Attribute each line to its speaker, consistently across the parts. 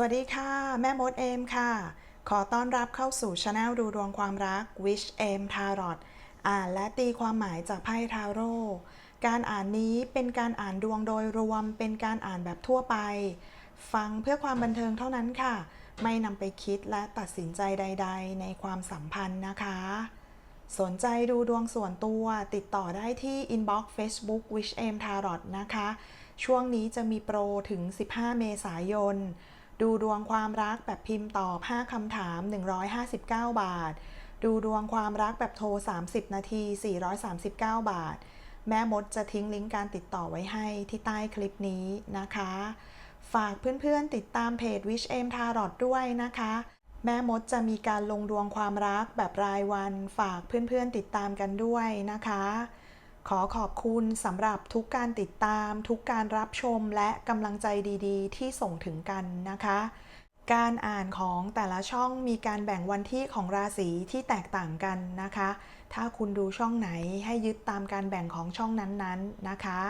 Speaker 1: วัสดีค่ะ แม่มดเอมค่ะ ขอต้อนรับเข้าสู่ช anel ดูดวงความรัก Wish Aim Tarot อ่านและตีความหมายจากไพ่ทาโร่การอ่านนี้เป็นการอ่านดวงโดยรวม เป็นการอ่านแบบทั่วไป ฟังเพื่อความบันเทิงเท่านั้นค่ะ ไม่นำไปคิดและตัดสินใจใด ๆ ในความสัมพันธ์นะคะ สนใจดูดวงส่วนตัวติดต่อได้ที่ inbox Facebook Wish Aim Tarot นะคะ ช่วงนี้จะมีโปรถึง 15 เมษายน ดูดวงความรักแบบพิมพ์ตอบ 5 คำถาม 159 บาท ดูดวงความรักแบบโทร 30 นาที 439 บาท แม่มดจะทิ้งลิงก์การติดต่อไว้ให้ที่ใต้คลิปนี้นะคะ ฝากเพื่อนๆติดตามเพจ Wish Aim Tarot ด้วยนะคะ แม่มดจะมีการลงดวงความรักแบบรายวัน ฝากเพื่อนๆติดตามกันด้วยนะคะ ขอขอบคุณสำหรับทุกการติดตาม ทุกการรับชมและกำลังใจดีๆ ที่ส่งถึงกันนะคะ การอ่านของแต่ละช่องมีการแบ่งวันที่ของราศีที่แตกต่างกันนะคะ ถ้าคุณดูช่องไหนให้ยึดตามการแบ่งของช่องนั้นๆนะคะ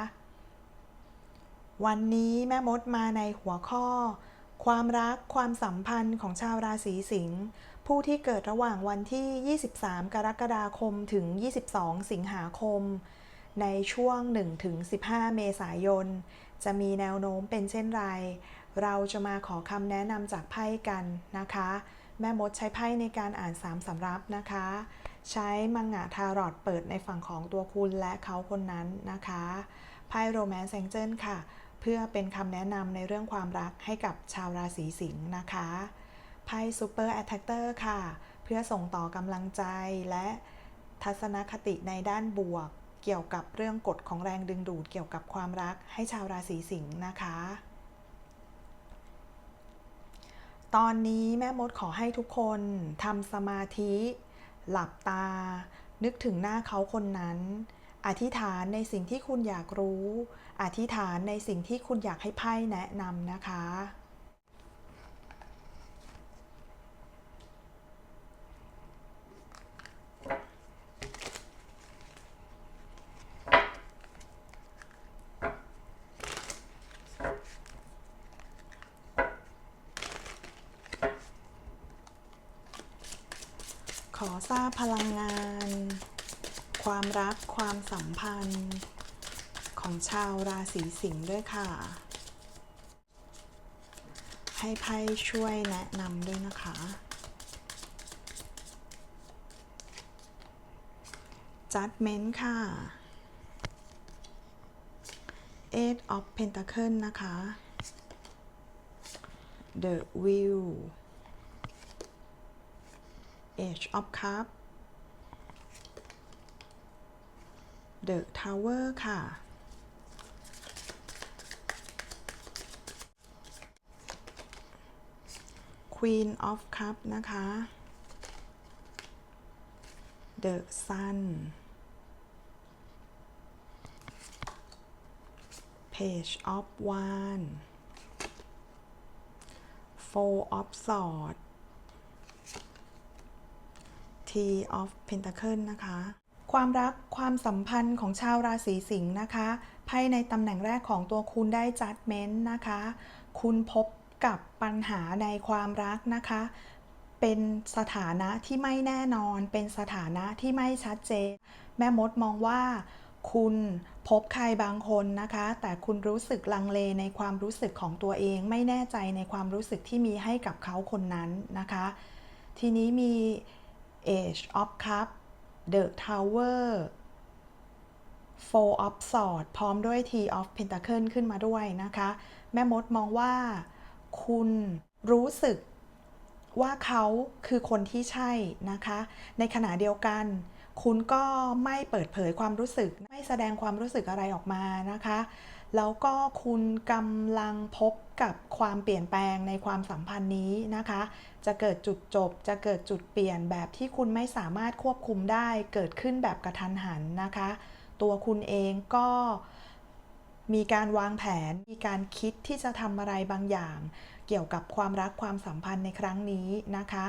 Speaker 1: วันนี้แม่มดมาในหัวข้อ ความรักความสัมพันธ์ของชาวราศีสิงห์ ผู้ที่เกิดระหว่างวันที่ 23 กรกฎาคมถึง 22 สิงหาคม ในช่วง 1-15 เมษายน จะมีแนวโน้มเป็นเช่นไร เราจะมาขอคำแนะนำจากไพ่กันนะคะ แม่มดใช้ไพ่ในการอ่าน3สำรับนะคะ ใช้มังงะทารอตเปิดในฝั่งของตัวคุณและเขาคนนั้นนะคะไพ่โรแมนต์แซงเจิลค่ะ เพื่อเป็นคำแนะนำในเรื่องความรักให้กับชาวราศีสิงห์นะคะ ไพ่ซูเปอร์แอตแทกเตอร์ค่ะ เพื่อส่งต่อกำลังใจและทัศนคติในด้านบวก เกี่ยวกับเรื่องกฎของแรงดึงดูดเกี่ยวกับความรักให้ชาวราศีสิงห์นะคะ ตอนนี้แม่มดขอให้ทุกคนทำสมาธิ หลับตา นึกถึงหน้าเขาคนนั้น อธิษฐานในสิ่งที่คุณอยากรู้ อธิษฐานในสิ่งที่คุณอยากให้ไพ่แนะนำนะคะ ขอ ทราบพลังงาน ความรักความสัมพันธ์ ของชาวราศีสิงห์ด้วยค่ะ ให้ไพ่ช่วยแนะนำด้วยนะคะ Judgment ค่ะ Eight of Pentacle นะคะ The Wheel Age of Cup The Tower ค่ะ Queen of Cup นะคะ The Sun Page of Wands Four of Swords T of Pentacle นะคะ ความรักความสัมพันธ์ของชาวราศีสิงห์นะคะ ไพ่ในตำแหน่งแรกของตัวคุณได้ Judgment นะคะ คุณพบกับปัญหาในความรักนะคะ เป็นสถานะที่ไม่แน่นอน เป็นสถานะที่ไม่ชัดเจน แม่มดมองว่าคุณพบใครบางคนนะคะ แต่คุณรู้สึกลังเลในความรู้สึกของตัวเอง ไม่แน่ใจในความรู้สึกที่มีให้กับเขาคนนั้นนะคะ ทีนี้มี Age of Cup The Tower Four of Swords พร้อมด้วย T of Pentacle ขึ้นมาด้วยนะคะ แม่มดมองว่า คุณรู้สึกว่าเขาคือคนที่ใช่นะคะ ในขณะเดียวกัน คุณก็ไม่เปิดเผยความรู้สึก ไม่แสดงความรู้สึกอะไรออกมานะคะ แล้วก็คุณกำลังพบกับความเปลี่ยนแปลงในความสัมพันธ์นี้นะคะ จะเกิดจุดจบ จะเกิดจุดเปลี่ยนแบบที่คุณไม่สามารถควบคุมได้ เกิดขึ้นแบบกระทันหันนะคะ ตัวคุณเองก็มีการวางแผน มีการคิดที่จะทำอะไรบางอย่าง เกี่ยวกับความรักความสัมพันธ์ในครั้งนี้นะคะ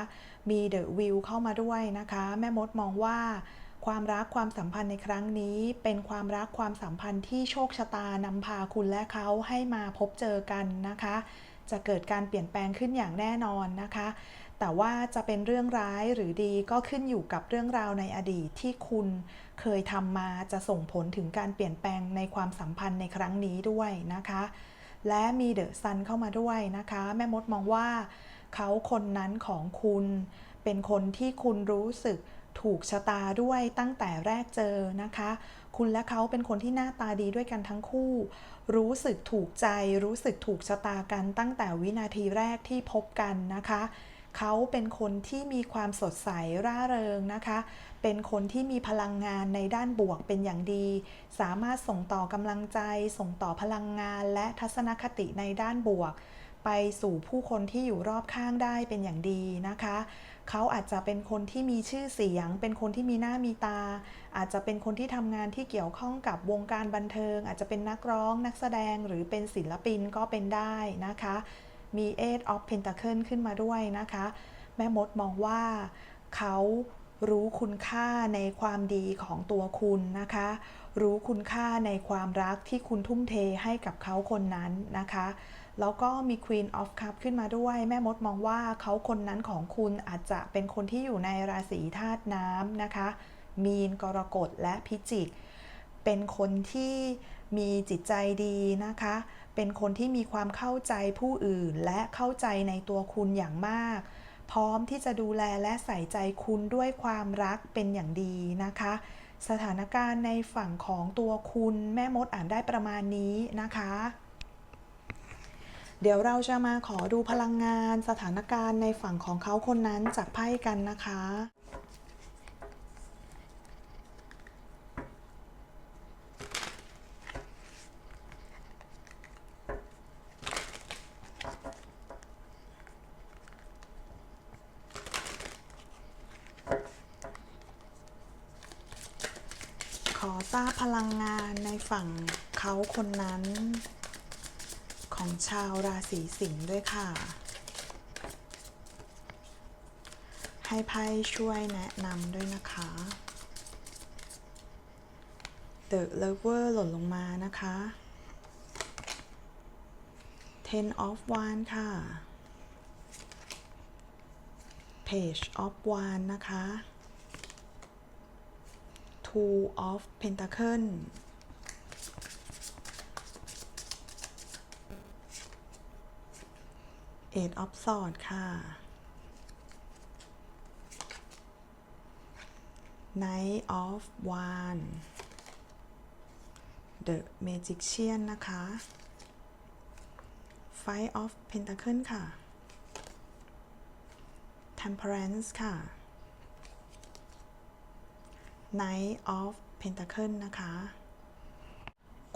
Speaker 1: มีเดอะวิวเข้ามาด้วยนะคะ แม่มดมองว่า ความรักความสัมพันธ์ในครั้งนี้ เป็นความรักความสัมพันธ์ที่โชคชะตานำพาคุณและเขาให้มาพบเจอกันนะคะ จะเกิดการเปลี่ยนแปลงขึ้นอย่างแน่นอนนะคะ แต่ว่าจะเป็นเรื่องร้ายหรือดีก็ขึ้นอยู่กับเรื่องราวในอดีตที่คุณเคยทำมาจะส่งผลถึงการเปลี่ยนแปลงในความสัมพันธ์ในครั้งนี้ด้วยนะคะ และมีเดอะซันเข้ามาด้วยนะคะ แม่มดมองว่าเขาคนนั้นของคุณ เป็นคนที่คุณรู้สึก ถูกชะตาด้วยตั้งแต่แรกเจอนะคะ คุณและเขาเป็นคนที่หน้าตาดีด้วยกันทั้งคู่ รู้สึกถูกใจ รู้สึกถูกชะตากันตั้งแต่วินาทีแรกที่พบกันนะคะ เขาเป็นคนที่มีความสดใสร่าเริงนะคะ เป็นคนที่มีพลังงานในด้านบวกเป็นอย่างดี สามารถส่งต่อกำลังใจ ส่งต่อพลังงาน และทัศนคติในด้านบวก ไปสู่ผู้คนที่อยู่รอบข้างได้เป็นอย่างดีนะคะ เขาอาจจะเป็นคนที่มีชื่อเสียง เป็นคนที่มีหน้ามีตา อาจจะเป็นคนที่ทำงานที่เกี่ยวข้องกับวงการบันเทิง อาจจะเป็นนักร้อง นักแสดงหรือเป็นศิลปินก็เป็นได้นะคะ มี Eight of Pentacle ขึ้นมาด้วยนะคะ แม่มดมองว่าเขารู้คุณค่าในความดีของตัวคุณนะคะ รู้คุณค่าในความรักที่คุณทุ่มเทให้กับเขาคนนั้นนะคะ แล้วก็มี Queen of Cup ขึ้นมาด้วย แม่มดมองว่าเขาคนนั้นของคุณอาจจะเป็นคนที่อยู่ในราศีธาตุน้ำนะคะ มีนกรกฎและพิจิก เป็นคนที่มีจิตใจดีนะคะ เป็นคนที่มีความเข้าใจผู้อื่นและเข้าใจในตัวคุณอย่างมาก พร้อมที่จะดูแลและใส่ใจคุณด้วยความรักเป็นอย่างดีนะคะสถานการณ์ในฝั่งของตัวคุณแม่มดอ่านได้ประมาณนี้นะคะ เดี๋ยวเราจะมาขอดูพลังงานสถานการณ์ในฝั่งของเขาคนนั้นจากไพ่กันนะคะ ขอทราบพลังงานในฝั่งเขาคนนั้น ของชาวราศีสิงห์ด้วยค่ะ ให้ไพ่ช่วยแนะนำด้วยนะคะ The Lover หล่นลงมานะคะ Ten of Wands ค่ะ Page of Wands นะคะ Two of Pentacle Eight of Swords ค่ะ Knight of Wands The Magician นะคะ Five of Pentacles ค่ะ Temperance ค่ะ Knight of Pentacles นะคะ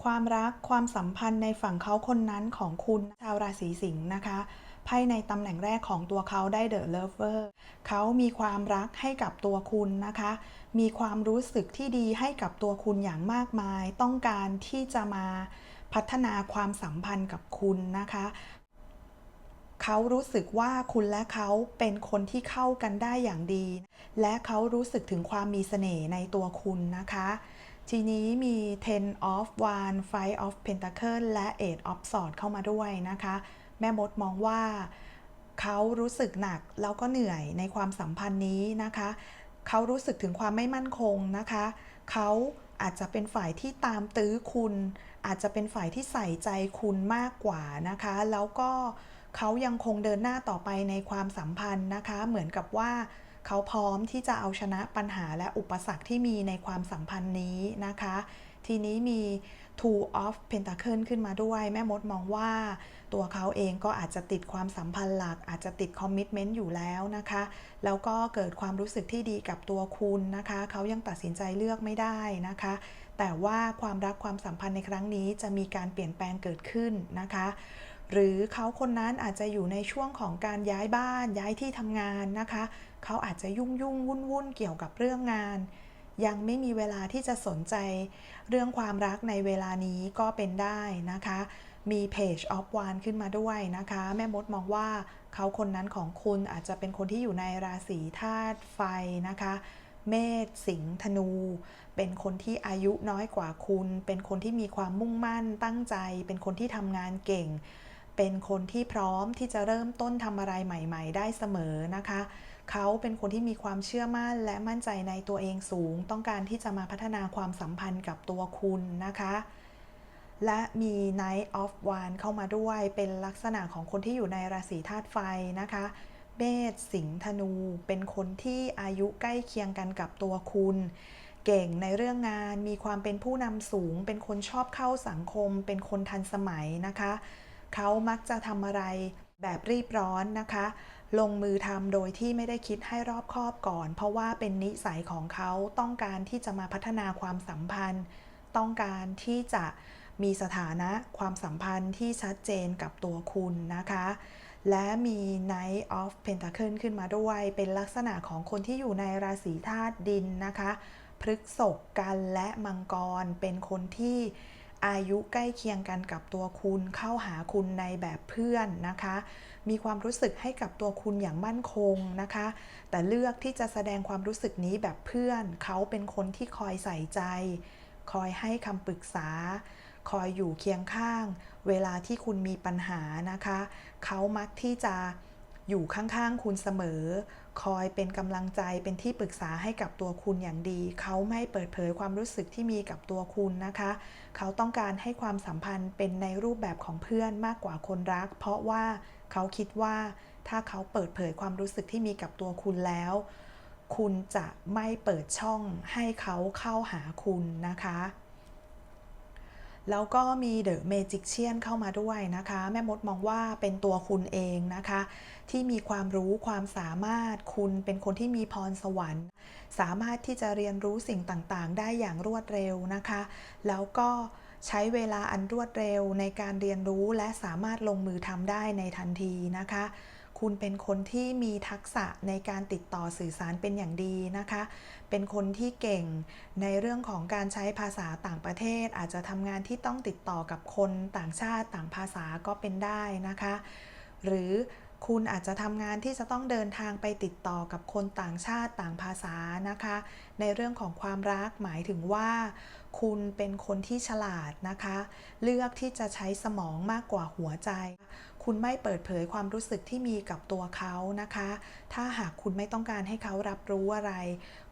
Speaker 1: ความรักความสัมพันธ์ในฝั่งเขาคนนั้นของคุณชาวราศีสิงห์นะคะ ไพ่ในตำแหน่งแรกของตัวเขาได้ The Lover เขามีความรักให้กับตัวคุณนะคะ มีความรู้สึกที่ดีให้กับตัวคุณอย่างมากมาย ต้องการที่จะมาพัฒนาความสัมพันธ์กับคุณนะคะเขารู้สึกว่าคุณและเขาเป็นคนที่เข้ากันได้อย่างดี และเขารู้สึกถึงความมีเสน่ห์ในตัวคุณนะคะ ทีนี้มี Ten of Wands Five of pentacles และ Eight of Swords เข้ามาด้วยนะคะ แม่มดมองว่าเขารู้สึกหนักแล้วก็เหนื่อยในความสัมพันธ์นี้นะคะ เขารู้สึกถึงความไม่มั่นคงนะคะ เขาอาจจะเป็นฝ่ายที่ตามตื้อคุณ อาจจะเป็นฝ่ายที่ใส่ใจคุณมากกว่านะคะ แล้วก็เขายังคงเดินหน้าต่อไปในความสัมพันธ์นะคะ เหมือนกับว่าเขาพร้อมที่จะเอาชนะปัญหาและอุปสรรคที่มีในความสัมพันธ์นี้นะคะ ทีนี้มี Two of Pentacle ขึ้นมาด้วย แม่มดมองว่าตัวเขาเองก็อาจจะติดความสัมพันธ์หลัก อาจจะติดคอมมิ t เมนต์อยู่แล้วนะคะ แล้วก็เกิดความรู้สึกที่ดีกับตัวคุณนะคะ เขายังตัดสินใจเลือกไม่ได้นะคะ แต่ว่าความรักความสัมพันธ์ในครั้งนี้จะมีการเปลี่ยนแปลงเกิดขึ้นนะคะหรือเขาคนนั้นอาจจะอยู่ในช่วงของการย้ายบ้านย้ายที่ทำงานนะคะ เขาอาจจะยุ่งยุ่งวุ่นวุ่นเกี่ยวกับเรื่องงาน ยังไม่มีเวลาที่จะสนใจเรื่องความรักในเวลานี้ก็เป็นได้นะคะ มี Page of Wands ขึ้นมาด้วยนะคะ แม่มดมองว่าเขาคนนั้นของคุณอาจจะเป็นคนที่อยู่ในราศีธาตุไฟนะคะ เมษสิงห์ธนู เป็นคนที่อายุน้อยกว่าคุณ เป็นคนที่มีความมุ่งมั่นตั้งใจ เป็นคนที่ทำงานเก่ง เป็นคนที่พร้อมที่จะเริ่มต้นทำอะไรใหม่ ๆ ได้เสมอนะคะ เขาเป็นคนที่มีความเชื่อมั่นและมั่นใจในตัวเองสูง ต้องการที่จะมาพัฒนาความสัมพันธ์กับตัวคุณนะคะ และมี Knight of w a n d เข้ามาด้วยเป็นลักษณะของคนที่อยู่ในราศีธาตุไฟนะคะเมษสิงห์ธนู เป็นคนที่อายุใกล้เคียงกันกับตัวคุณ เก่งในเรื่องงานมีความเป็นผู้นำสูง เป็นคนชอบเข้าสังคม เป็นคนทันสมัยนะคะ เขามักจะทำอะไรแบบรีบร้อนนะคะ ลงมือทำโดยที่ไม่ได้คิดให้รอบคอบก่อน เพราะว่าเป็นนิสัยของเขาต้องการที่จะมาพัฒนาความสัมพันธ์ ต้องการที่จะมีสถานะความสัมพันธ์ที่ชัดเจนกับตัวคุณนะคะ และมี Knight of Pentacle ขึ้นมาด้วย เป็นลักษณะของคนที่อยู่ในราศีธาตุดินนะคะพฤกษกกันและมังกรเป็นคนที่ อายุใกล้เคียงกันกับตัวคุณเข้าหาคุณในแบบเพื่อนนะคะ มีความรู้สึกให้กับตัวคุณอย่างมั่นคงนะคะ แต่เลือกที่จะแสดงความรู้สึกนี้แบบเพื่อน เขาเป็นคนที่คอยใส่ใจ คอยให้คำปรึกษา คอยอยู่เคียงข้าง เวลาที่คุณมีปัญหานะคะ เขามักที่จะ อยู่ข้างๆคุณเสมอ คอยเป็นกำลังใจเป็นที่ปรึกษาให้กับตัวคุณอย่างดี เขาไม่เปิดเผยความรู้สึกที่มีกับตัวคุณนะคะ เขาต้องการให้ความสัมพันธ์เป็นในรูปแบบของเพื่อนมากกว่าคนรัก เพราะว่าเขาคิดว่าถ้าเขาเปิดเผยความรู้สึกที่มีกับตัวคุณแล้ว คุณจะไม่เปิดช่องให้เขาเข้าหาคุณนะคะ แล้วก็มีเดอะเมจิกเชียนเข้ามาด้วยนะคะ แม่มดมองว่าเป็นตัวคุณเองนะคะ ที่มีความรู้ความสามารถคุณเป็นคนที่มีพรสวรรค์ สามารถที่จะเรียนรู้สิ่งต่างๆ ได้อย่างรวดเร็วนะคะ แล้วก็ใช้เวลาอันรวดเร็วในการเรียนรู้และสามารถลงมือทำได้ในทันทีนะคะ คุณเป็นคนที่มีทักษะในการติดต่อสื่อสารเป็นอย่างดีนะคะ เป็นคนที่เก่งในเรื่องของการใช้ภาษาต่างประเทศ อาจจะทำงานที่ต้องติดต่อกับคนต่างชาติต่างภาษาก็เป็นได้นะคะ หรือคุณอาจจะทำงานที่จะต้องเดินทางไปติดต่อกับคนต่างชาติต่างภาษานะคะ ในเรื่องของความรักหมายถึงว่า คุณเป็นคนที่ฉลาดนะคะ เลือกที่จะใช้สมองมากกว่าหัวใจ คุณไม่เปิดเผยความรู้สึกที่มีกับตัวเขานะคะ ถ้าหากคุณไม่ต้องการให้เขารับรู้อะไร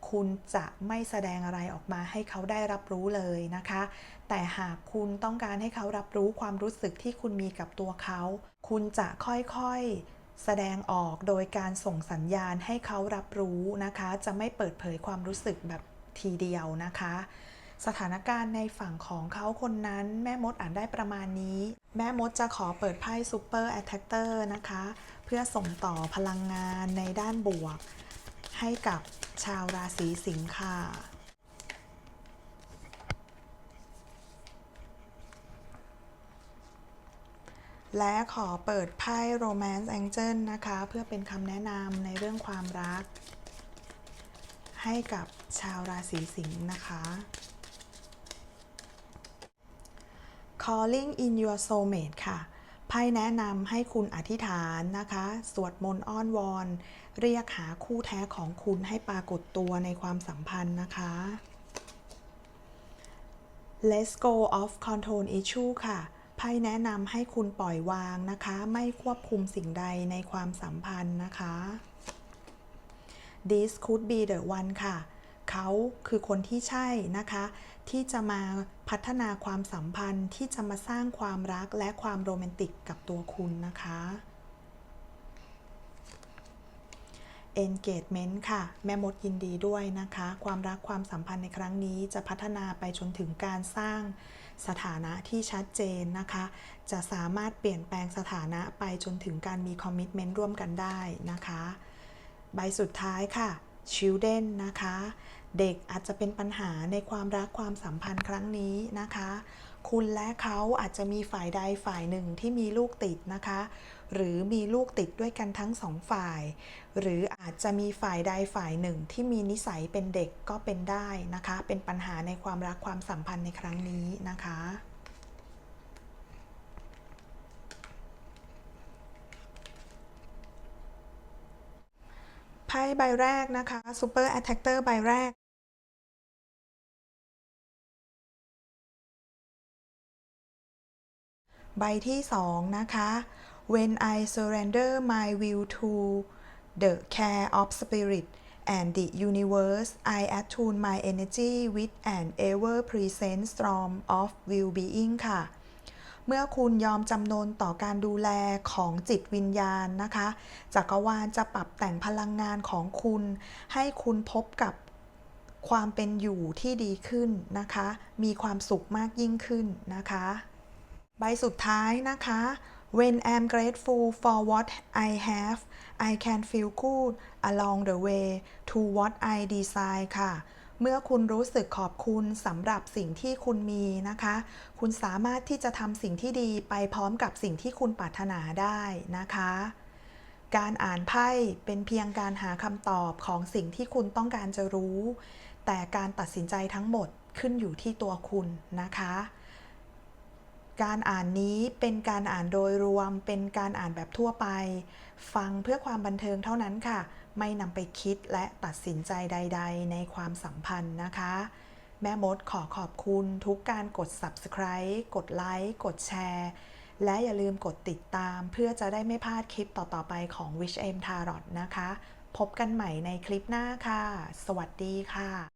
Speaker 1: คุณจะไม่แสดงอะไรออกมาให้เขาได้รับรู้เลยนะคะ แต่หากคุณต้องการให้เขารับรู้ความรู้สึกที่คุณมีกับตัวเขา คุณจะค่อยๆ แสดงออกโดยการส่งสัญญาณให้เขารับรู้นะคะ จะไม่เปิดเผยความรู้สึกแบบทีเดียวนะคะ สถานการณ์ในฝั่งของเขาคนนั้น แม่มดอ่านได้ประมาณนี้ แม่มดจะขอเปิดไพ่ซูเปอร์แอตแทกเตอร์นะคะ เพื่อส่งต่อพลังงานในด้านบวก ให้กับชาวราศีสิงค์ค่ะและขอเปิดไพ่ Romance Angel นะคะ เพื่อเป็นคำแนะนำในเรื่องความรัก ให้กับชาวราศีสิงห์นะคะ Calling in your soulmate ค่ะไพ่แนะนำให้คุณอธิษฐานนะคะ สวดมนต์อ้อนวอน เรียกหาคู่แท้ของคุณให้ปรากฏตัวในความสัมพันธ์นะคะ Let's go off control issue ค่ะไพ่แนะนำให้คุณปล่อยวางนะคะ ไม่ควบคุมสิ่งใดในความสัมพันธ์นะคะ This could be the one ค่ะ เขาคือคนที่ใช่นะคะ ที่จะมาพัฒนาความสัมพันธ์ที่จะมาสร้างความรักและความโรแมนติกกับตัวคุณนะคะ engagement ค่ะ แม่มดยินดีด้วยนะคะ ความรักความสัมพันธ์ในครั้งนี้จะพัฒนาไปจนถึงการสร้างสถานะที่ชัดเจนนะคะ จะสามารถเปลี่ยนแปลงสถานะไปจนถึงการมีคอมมิ t เมนต์ร่วมกันได้นะคะ ใบสุดท้ายค่ะ children นะคะ เด็กอาจจะเป็นปัญหาในความรักความสัมพันธ์ครั้งนี้นะคะ คุณและเขาอาจจะมีฝ่ายใดฝ่ายหนึ่งที่มีลูกติดนะคะ หรือมีลูกติดด้วยกันทั้งสองฝ่าย หรืออาจจะมีฝ่ายใดฝ่ายหนึ่งที่มีนิสัยเป็นเด็กก็เป็นได้นะคะ เป็นปัญหาในความรักความสัมพันธ์ในครั้งนี้นะคะไพ่ใบแรกนะคะ Super Attacker ใบแรก ใบที่ 2 นะคะ When I surrender my will to the care of spirit and the universe I attune my energy with an ever present storm of well-being ค่ะเมื่อคุณยอมจำนนต่อการดูแลของจิตวิญญาณนะคะจักรวาลจะปรับแต่งพลังงานของคุณ ให้คุณพบกับความเป็นอยู่ที่ดีขึ้นนะคะ มีความสุขมากยิ่งขึ้นนะคะ บสุดท้ายนะคะ When I'm grateful for what I have I can feel good along the way to what I desire ค่ะ เมื่อคุณรู้สึกขอบคุณสำหรับสิ่งที่คุณมีนะคะ คุณสามารถที่จะทำสิ่งที่ดีไปพร้อมกับสิ่งที่คุณปรารถนาได้นะคะ การอ่านไพ่เป็นเพียงการหาคำตอบของสิ่งที่คุณต้องการจะรู้ แต่การตัดสินใจทั้งหมดขึ้นอยู่ที่ตัวคุณนะคะ การอ่านนี้เป็นการอ่านโดยรวม เป็นการอ่านแบบทั่วไป ฟังเพื่อความบันเทิงเท่านั้นค่ะ ไม่นำไปคิดและตัดสินใจใด ๆ ในความสัมพันธ์นะคะ แม่มดขอขอบคุณทุกการกด subscribe กดไลค์ กดแชร์ และอย่าลืมกดติดตาม เพื่อจะได้ไม่พลาดคลิปต่อๆไปของ Wish M Tarot นะคะ พบกันใหม่ในคลิปหน้าค่ะ สวัสดีค่ะ